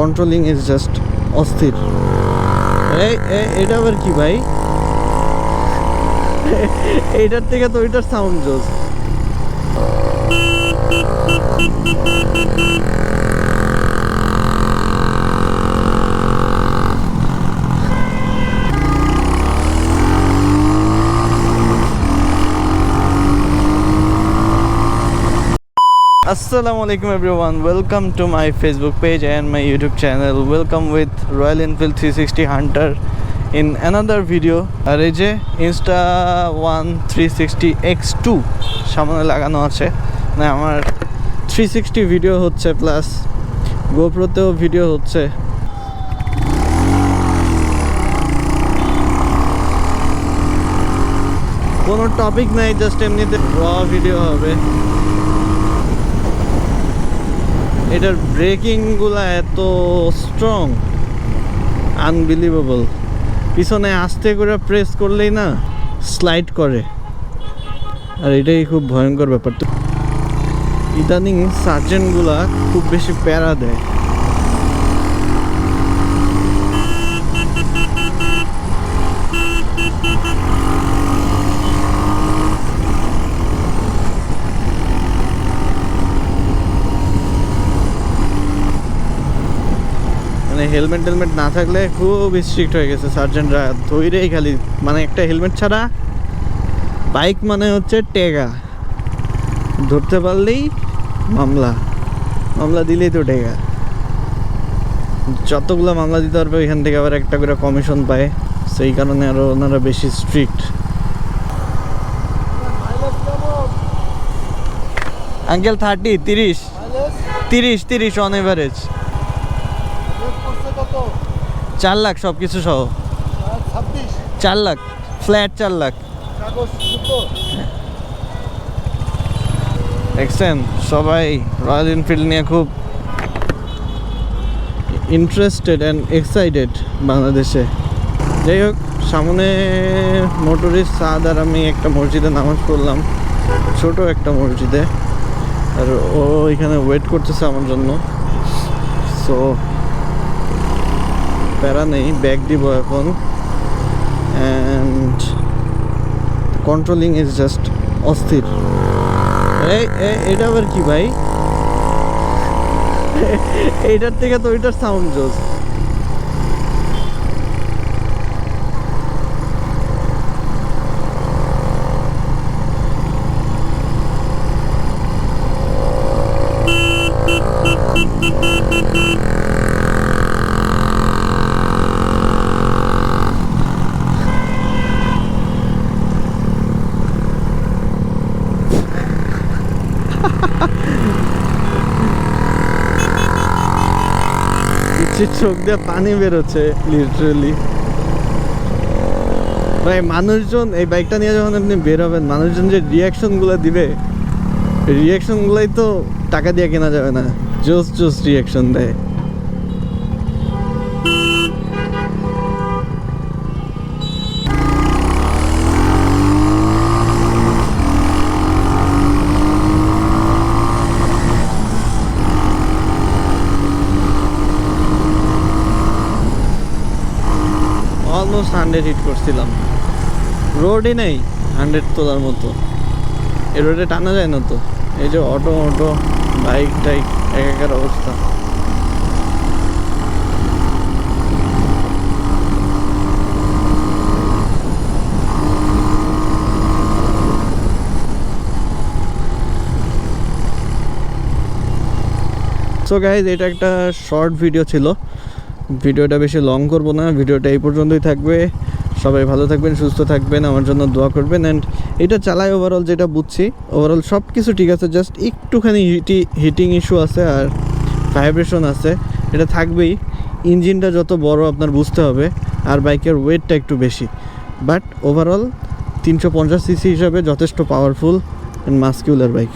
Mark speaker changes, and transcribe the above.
Speaker 1: Controlling is just অস্থির এটা আবার কি ভাই? এইটার থেকে তো ওইটার সাউন্ড জোস। Assalamu alaikum everyone. Welcome to my Facebook page and my YouTube channel. Welcome with Royal Enfield 360 Hunter in another video. আর এই যে insta one three sixty X two সামনে লাগানো আছে না আমার থ্রি সিক্সটি ভিডিও হচ্ছে প্লাস গোপ্রোতেও ভিডিও হচ্ছে কোনো টপিক নাই জাস্ট এমনিতে র ভিডিও হবে এটার ব্রেকিংগুলো এত স্ট্রং আনবিলিভেবল পিছনে আস্তে করে প্রেস করলেই না স্লাইড করে। আর এটাই খুব ভয়ঙ্কর ব্যাপার। তো ইদানিং সার্জেন্টগুলা খুব বেশি প্যারা দেয়। মানে হেলমেট টেলমেট না থাকলে খুব স্ট্রিক্ট হয়ে গেছে সার্জেন্টরা ধৈরেই খালি। মানে একটা হেলমেট ছাড়া বাইক মানে হচ্ছে টেগা। ধরতে পারলেই মামলা। মামলা দিলেই তো টেগা। যতগুলো মামলা দিতে পারবে, ওইখান থেকে আবার একটা করে কমিশন পায়। সেই কারণে আরও ওনারা বেশি স্ট্রিক্ট আঙ্কেল থার্টি তিরিশ। তিরিশ তিরিশ অন এভারেজ চার লাখ সব কিছু সহ চার লাখ। ফ্ল্যাট চার লাখ। দেখছেন? সবাই রয়্যাল এনফিল্ড নিয়ে খুব ইন্টারেস্টেড অ্যান্ড এক্সাইটেড বাংলাদেশে। যাই হোক সামনে মোটরিস সাদ আর আমি একটা মসজিদে নামাজ পড়লাম। ছোট একটা মসজিদে। আর ও এখানে ওয়েট করতেছে আমার জন্য। সো প্যারা নেই ব্যাগ দিব এখন। অ্যান্ড কন্ট্রোলিং ইজ জাস্ট অস্থির। এটা আবার কি ভাই? এইটার থেকে তো ওইটার সাউন্ড জোস। চোখ দিয়ে পানি বেরোচ্ছে লিটারেলি ভাই, মানুষজন এই বাইকটা নিয়ে যখন আপনি বেরোবেন মানুষজন যে রিয়াকশনগুলো দিবে রিয়াকশনগুলোই তো টাকা দিয়ে কেনা যাবে না জোস জোস রিয়াকশন দেয়। অলমোস্ট হান্ড্রেড হিট করছিলাম। রোডই নেই হান্ড্রেড তোলার মতো। এই রোডে টানা যায় না তো। এই যে অটো অটো বাইক টাইক একাকার অবস্থা। সো গাইজ এটা একটা শর্ট ভিডিও ছিল। ভিডিওটা বেশি লং করব না, ভিডিওটা এই পর্যন্তই থাকবে। সবাই ভালো থাকবেন, সুস্থ থাকবেন, আমার জন্য দোয়া করবেন। অ্যান্ড এটা চালাই ওভারঅল যেটা বুঝছি ওভারঅল সব কিছু ঠিক আছে জাস্ট একটুখানি হিটি হিটিং ইস্যু আছে আর ভাইব্রেশন আছে। এটা থাকবেই ইঞ্জিনটা যত বড় আপনার বুঝতে হবে, আর বাইকের ওয়েটটা একটু বেশি। বাট ওভারঅল তিনশো পঞ্চাশ সিসি হিসাবে যথেষ্ট পাওয়ারফুল অ্যান্ড মাস্কিউলার বাইক